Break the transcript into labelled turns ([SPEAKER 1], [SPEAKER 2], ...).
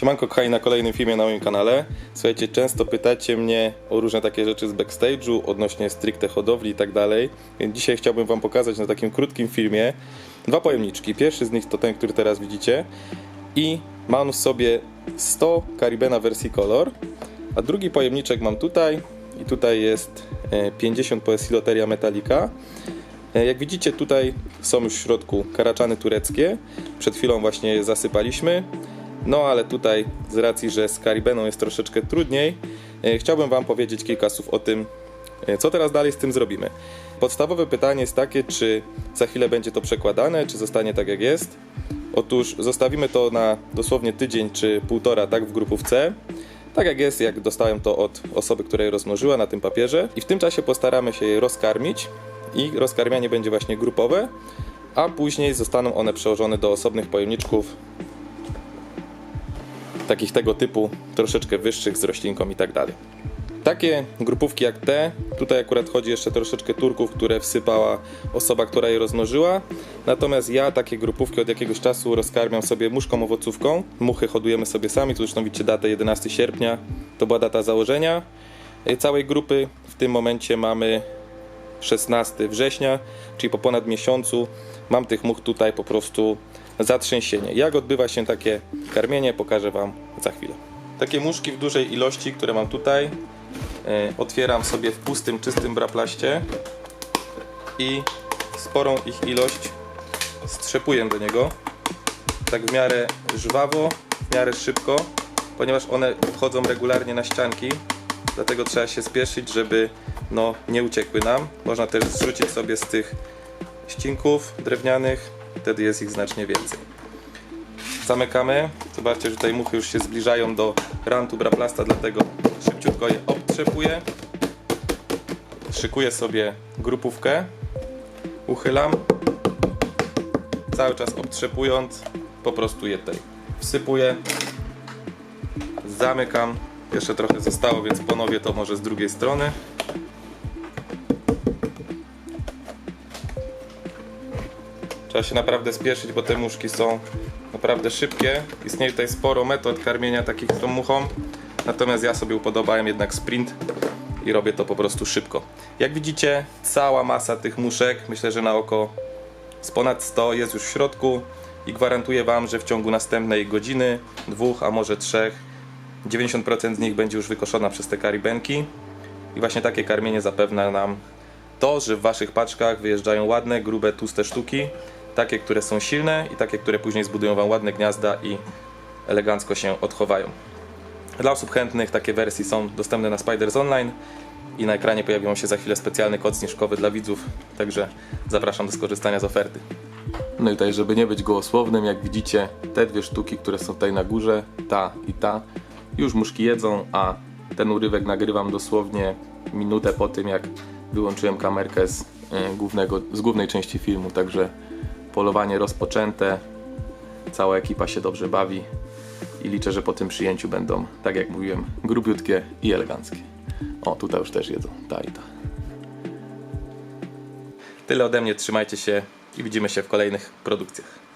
[SPEAKER 1] Siemanko kochani na kolejnym filmie na moim kanale. Słuchajcie, często pytacie mnie o różne takie rzeczy z backstage'u, odnośnie stricte hodowli i tak dalej. Więc dzisiaj chciałbym wam pokazać na takim krótkim filmie dwa pojemniczki. Pierwszy z nich to ten, który teraz widzicie i mam w sobie 100 Caribena wersji Color, a drugi pojemniczek mam tutaj i tutaj jest e, 50 Poesiloteria Metallica. E, Jak widzicie tutaj są już w środku karaczany tureckie. Przed chwilą właśnie je zasypaliśmy. No ale tutaj z racji, że z Karibeną jest troszeczkę trudniej, e, chciałbym Wam powiedzieć kilka słów o tym, e, co teraz dalej z tym zrobimy. Podstawowe pytanie jest takie, czy za chwilę będzie to przekładane, czy zostanie tak jak jest. Otóż zostawimy to na dosłownie tydzień czy półtora, tak w grupówce. Tak jak jest, jak dostałem to od osoby, która je rozmnożyła na tym papierze. I w tym czasie postaramy się je rozkarmić. I rozkarmianie będzie właśnie grupowe, a później zostaną one przełożone do osobnych pojemniczków takich tego typu, troszeczkę wyższych z roślinką i tak dalej. Takie grupówki jak te, tutaj akurat chodzi jeszcze troszeczkę turków, które wsypała osoba, która je rozmnożyła. Natomiast ja takie grupówki od jakiegoś czasu rozkarmiam sobie muszką owocówką. Muchy hodujemy sobie sami, tu zresztą widzicie datę 11 sierpnia, to była data założenia y, całej grupy. W tym momencie mamy 16 września, czyli po ponad miesiącu mam tych much tutaj po prostu zatrzęsienie. Jak odbywa się takie karmienie, pokażę Wam za chwilę. Takie muszki w dużej ilości, które mam tutaj, e, otwieram sobie w pustym, czystym braplaście i sporą ich ilość strzepuję do niego. Tak w miarę żwawo, w miarę szybko, ponieważ one wchodzą regularnie na ścianki, dlatego trzeba się spieszyć, żeby no, nie uciekły nam. Można też zrzucić sobie z tych ścinków drewnianych, wtedy jest ich znacznie więcej. Zamykamy. Zobaczcie, że tutaj muchy już się zbliżają do rantu braplasta, dlatego szybciutko je obtrzepuję. Szykuję sobie grupówkę. Uchylam. Cały czas obtrzepując, po prostu je tutaj wsypuję. Zamykam. Jeszcze trochę zostało, więc ponowię to może z drugiej strony. Trzeba się naprawdę spieszyć, bo te muszki są naprawdę szybkie. Istnieje tutaj sporo metod karmienia takich tą muchą. Natomiast ja sobie upodobałem jednak sprint i robię to po prostu szybko. Jak widzicie, cała masa tych muszek, myślę, że na oko z ponad 100 jest już w środku i gwarantuję Wam, że w ciągu następnej godziny, dwóch, a może trzech, 90% z nich będzie już wykoszona przez te karibenki. I właśnie takie karmienie zapewnia nam to, że w Waszych paczkach wyjeżdżają ładne, grube, tłuste sztuki, takie, które są silne i takie, które później zbudują Wam ładne gniazda i elegancko się odchowają. Dla osób chętnych takie wersje są dostępne na Spiders Online i na ekranie pojawią się za chwilę specjalny kod zniżkowy dla widzów, także zapraszam do skorzystania z oferty. No i tutaj, żeby nie być gołosłownym, jak widzicie, te dwie sztuki, które są tutaj na górze, ta i ta, już muszki jedzą, a ten urywek nagrywam dosłownie minutę po tym, jak wyłączyłem kamerkę z, y, głównego, z głównej części filmu, także polowanie rozpoczęte, cała ekipa się dobrze bawi i liczę, że po tym przyjęciu będą, tak jak mówiłem, grubiutkie i eleganckie. O, tutaj już też jedzą, ta i ta. Tyle ode mnie, trzymajcie się i widzimy się w kolejnych produkcjach.